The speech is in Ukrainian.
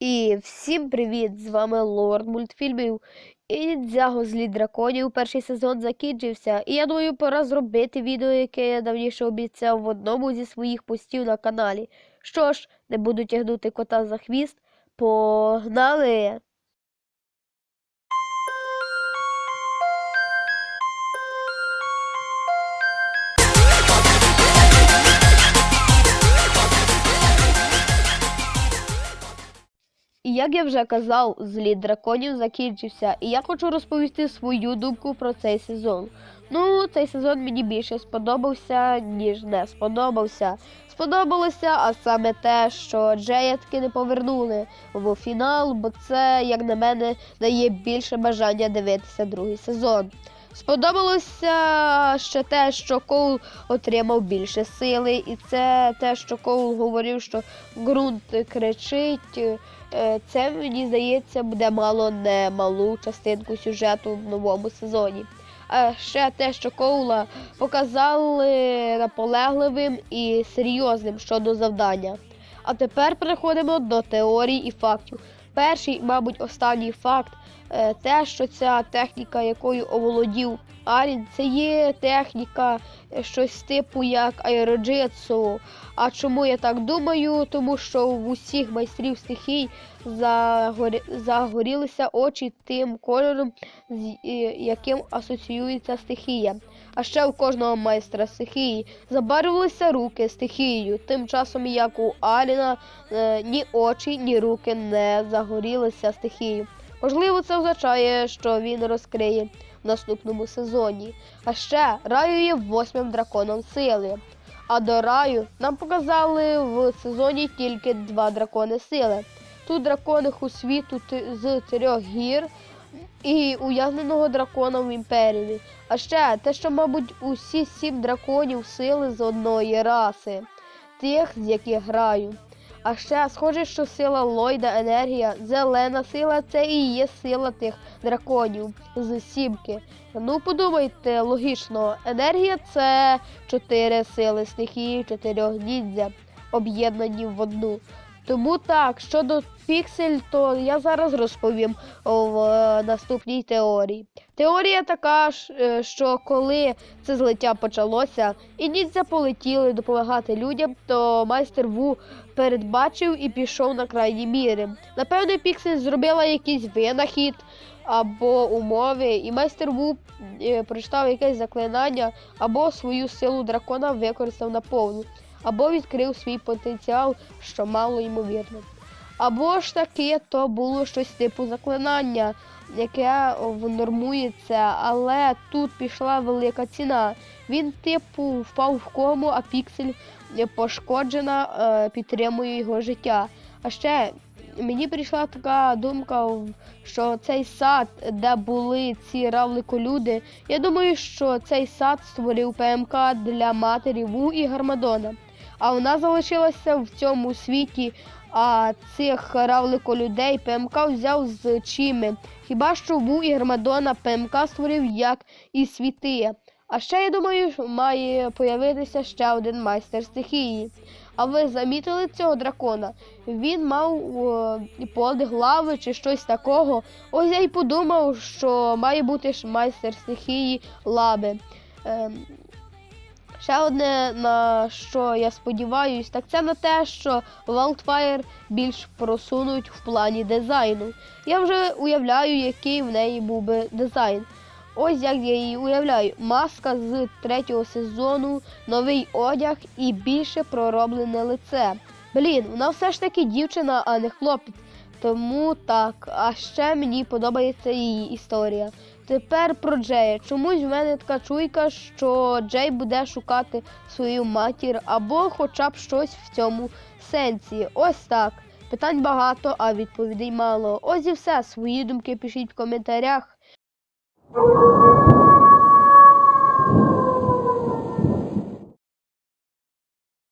І всім привіт! З вами Лорд мультфільмів. І Дзяго злі драконів. Перший сезон закінчився. І я думаю, пора зробити відео, яке я давніше обіцяв в одному зі своїх постів на каналі. Що ж, не буду тягнути кота за хвіст. Погнали! Як я вже казав, зліт драконів закінчився, і я хочу розповісти свою думку про цей сезон. Ну, цей сезон мені більше сподобався, ніж не сподобався. Сподобалося, а саме те, що Джея таки не повернули в фінал, бо це, як на мене, дає більше бажання дивитися другий сезон. Сподобалося ще те, що Коул отримав більше сили, і це те, що Коул говорив, що ґрунт кричить. Е, Це мені здається буде мало не малу частинку сюжету в новому сезоні. А ще те, що Коула показали наполегливим і серйозним щодо завдання. А тепер переходимо до теорій і фактів. Перший, мабуть, останній факт е, те, що ця техніка, якою оволодів Арін, це є техніка е, щось типу як аероджитсу. А чому я так думаю? Тому що в усіх майстрів стихій загорі... загорілися очі тим кольором, з яким асоціюється стихія. А ще у кожного майстра стихії забарвилися руки стихією. Тим часом, як у Аліна, е, ні очі, ні руки не загорілися стихією. Можливо, це означає, що він розкриє в наступному сезоні. А ще Раю є восьмим драконом сили. А до раю нам показали в сезоні тільки два дракони сили. Тут дракони у світу з трьох гір і ув'язненого дракона в імперії. А ще те, що, мабуть, усі сім драконів сили з одної раси, тих, з яких граю. А ще схоже, що сила Ллойда, енергія, зелена сила це і є сила тих драконів з сімки. Ну, подумайте, логічно, енергія це чотири сили стихії, чотирьох ніндзя, об'єднані в одну. Тому так, щодо піксель, то я зараз розповім в е, наступній теорії. Теорія така, е, що коли це злиття почалося, і ніндзя полетіли допомагати людям, то майстер Ву передбачив і пішов на крайні міри. Напевно, Піксель зробила якийсь винахід або умови, і майстер Ву е, прочитав якесь заклинання, або свою силу дракона використав наповну, або відкрив свій потенціал, що мало ймовірно. Або ж таки то було щось типу заклинання, яке внормується, але тут пішла велика ціна. Він, типу, впав в кому, а піксель пошкоджена, е, підтримує його життя. А ще мені прийшла така думка, що цей сад, де були ці равликолюди, я думаю, що цей сад створив ПМК для матері Ву і Гармадона. А вона залишилася в цьому світі, а цих равликолюдей ПМК взяв з чими. Хіба що Ву і Гармадона ПМК створив як і світи. А ще я думаю, має появитися ще один майстер стихії. А ви замітили цього дракона? Він мав о, подих лави чи щось такого. Ось я й подумав, що має бути ж майстер стихії лаби. Ем, ще одне, на що я сподіваюсь, так це на те, що Wildfire більш просунуть в плані дизайну. Я вже уявляю, який в неї був би дизайн. Ось як я її уявляю. Маска з третього сезону, новий одяг і більше пророблене лице. Блін, вона все ж таки дівчина, а не хлопець. Тому так, а ще мені подобається її історія. Тепер про Джея. Чомусь в мене така чуйка, що Джей буде шукати свою матір або хоча б щось в цьому сенсі. Ось так. Питань багато, а відповідей мало. Ось і все. Свої думки пишіть в коментарях.